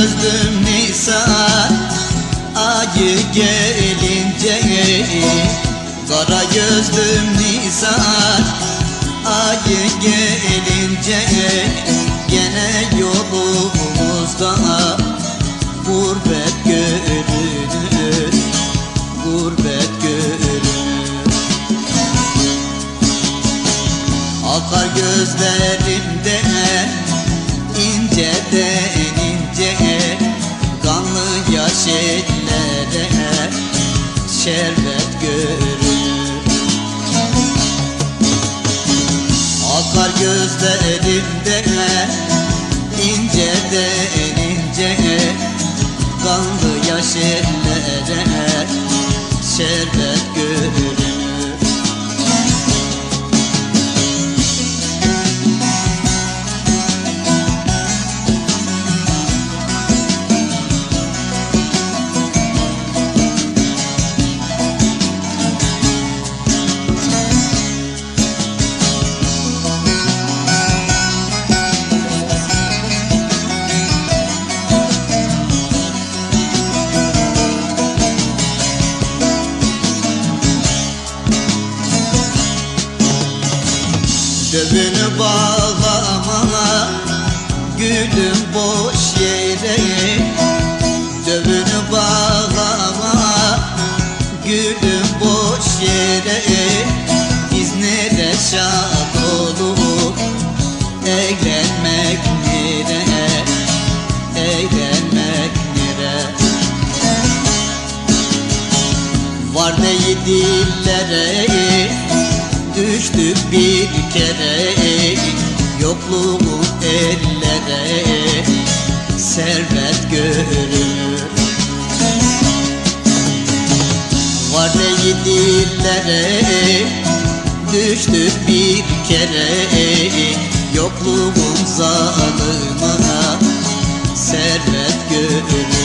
Kara gözlüm Nisan Ayı gelince Kara gözlüm Nisan Ayı gelince Gene yolumuzda Gurbet görünür Gurbet görünür. Akar gözlerimden inceden ince Kanlı yaş ellere şerbet görünür Akar gözlerimden Dövünü bağlama Gülüm boş yere. Dövünü bağlama Gülüm boş yere. Biz nere şad olup Eğlenmek nere? Eğlenmek nere? Var değil dillere Düştük bir kere. Yokluğun ellere Servet görünür Var değil dillere Düştük bir kere. Yokluğun zalımına Servet görünür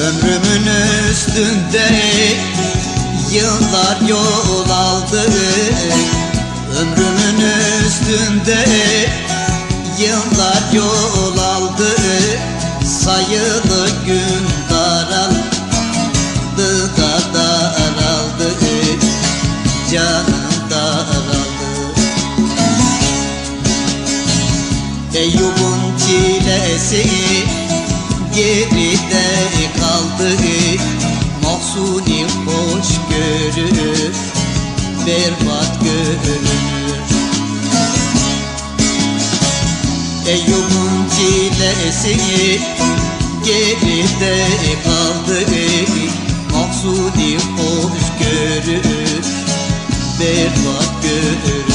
Ömrümün üstünde yıllar yol aldı. Ömrümün üstünde yıllar yol aldı. Sayılı gün daraldı da daraldı. Canım daraldı. Eyyub'un çilesi geride kaldı Mahsuni hoş görür berbat görünür. Eyyub'un çilesi geride kaldı. Mahsuni hoş görür berbat görür